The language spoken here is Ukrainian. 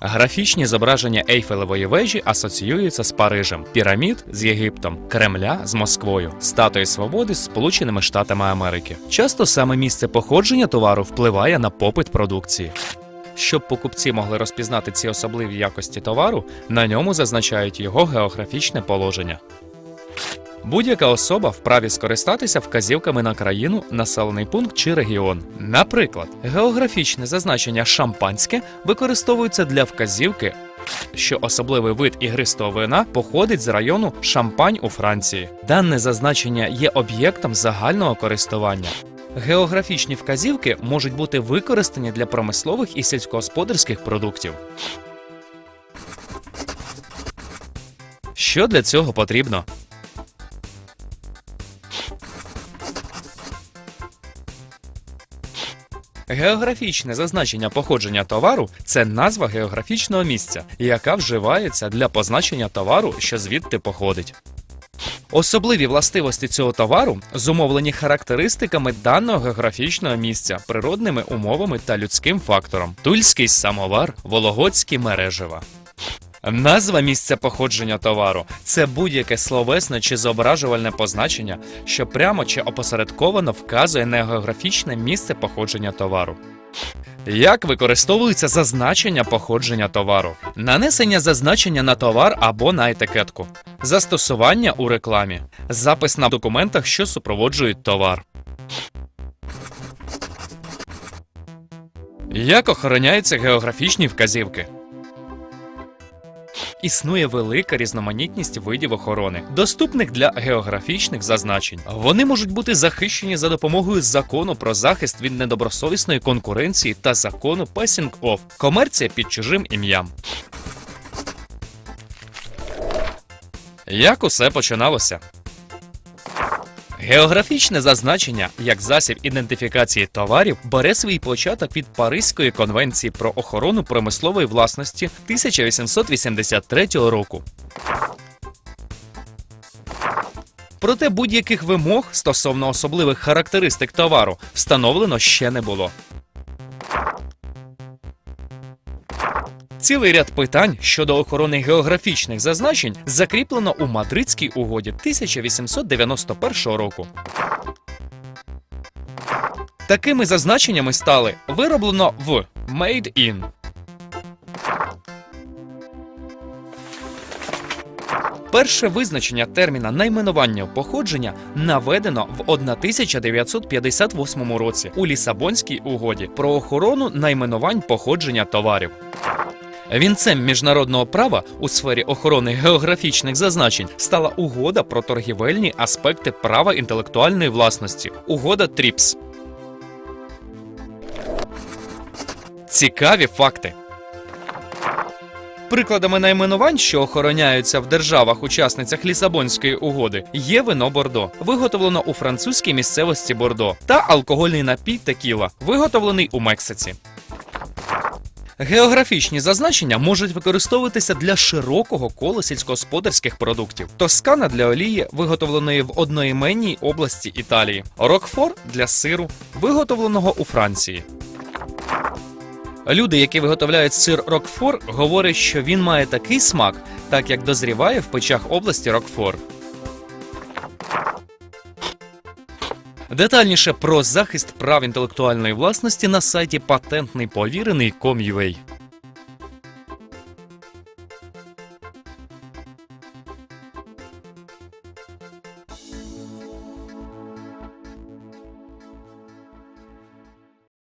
Графічні зображення Ейфелевої вежі асоціюються з Парижем, пірамід з Єгиптом, Кремля з Москвою, статуї свободи з Сполученими Штатами Америки. Часто саме місце походження товару впливає на попит продукції. Щоб покупці могли розпізнати ці особливі якості товару, на ньому зазначають його географічне положення. Будь-яка особа вправі скористатися вказівками на країну, населений пункт чи регіон. Наприклад, географічне зазначення шампанське використовується для вказівки, що особливий вид ігристого вина походить з району Шампань у Франції. Дане зазначення є об'єктом загального користування. Географічні вказівки можуть бути використані для промислових і сільськогосподарських продуктів. Що для цього потрібно? Географічне зазначення походження товару це назва географічного місця, яка вживається для позначення товару, що звідти походить. Особливі властивості цього товару зумовлені характеристиками даного географічного місця, природними умовами та людським фактором: тульський самовар, вологодські мережева. Назва місця походження товару це будь-яке словесне чи зображувальне позначення, що прямо чи опосередковано вказує на географічне місце походження товару. Як використовується зазначення походження товару? Нанесення зазначення на товар або на етикетку, застосування у рекламі, запис на документах, що супроводжують товар. Як охороняються географічні вказівки? Існує велика різноманітність видів охорони, доступних для географічних зазначень. Вони можуть бути захищені за допомогою закону про захист від недобросовісної конкуренції та закону Passing Off – комерція під чужим ім'ям. Як усе починалося? Географічне зазначення як засіб ідентифікації товарів бере свій початок від Паризької конвенції про охорону промислової власності 1883 року. Проте будь-яких вимог стосовно особливих характеристик товару встановлено ще не було. Цілий ряд питань щодо охорони географічних зазначень закріплено у Мадридській угоді 1891 року. Такими зазначеннями стали вироблено в Made in. Перше визначення терміна найменування походження наведено в 1958 році у Лісабонській угоді про охорону найменувань походження товарів. Вінцем міжнародного права у сфері охорони географічних зазначень стала угода про торгівельні аспекти права інтелектуальної власності. Угода ТРІПС. Цікаві факти. Прикладами найменувань, що охороняються в державах-учасницях Лісабонської угоди, є вино Бордо, виготовлено у французькій місцевості Бордо, та алкогольний напій Текіла, виготовлений у Мексиці. Географічні зазначення можуть використовуватися для широкого кола сільськогосподарських продуктів. Тоскана для олії, виготовленої в одноіменній області Італії, Рокфор для сиру, виготовленого у Франції. Люди, які виготовляють сир Рокфор, говорять, що він має такий смак, так як дозріває в печах області Рокфор. Детальніше про захист прав інтелектуальної власності на сайті patentнийповірений.com.ua.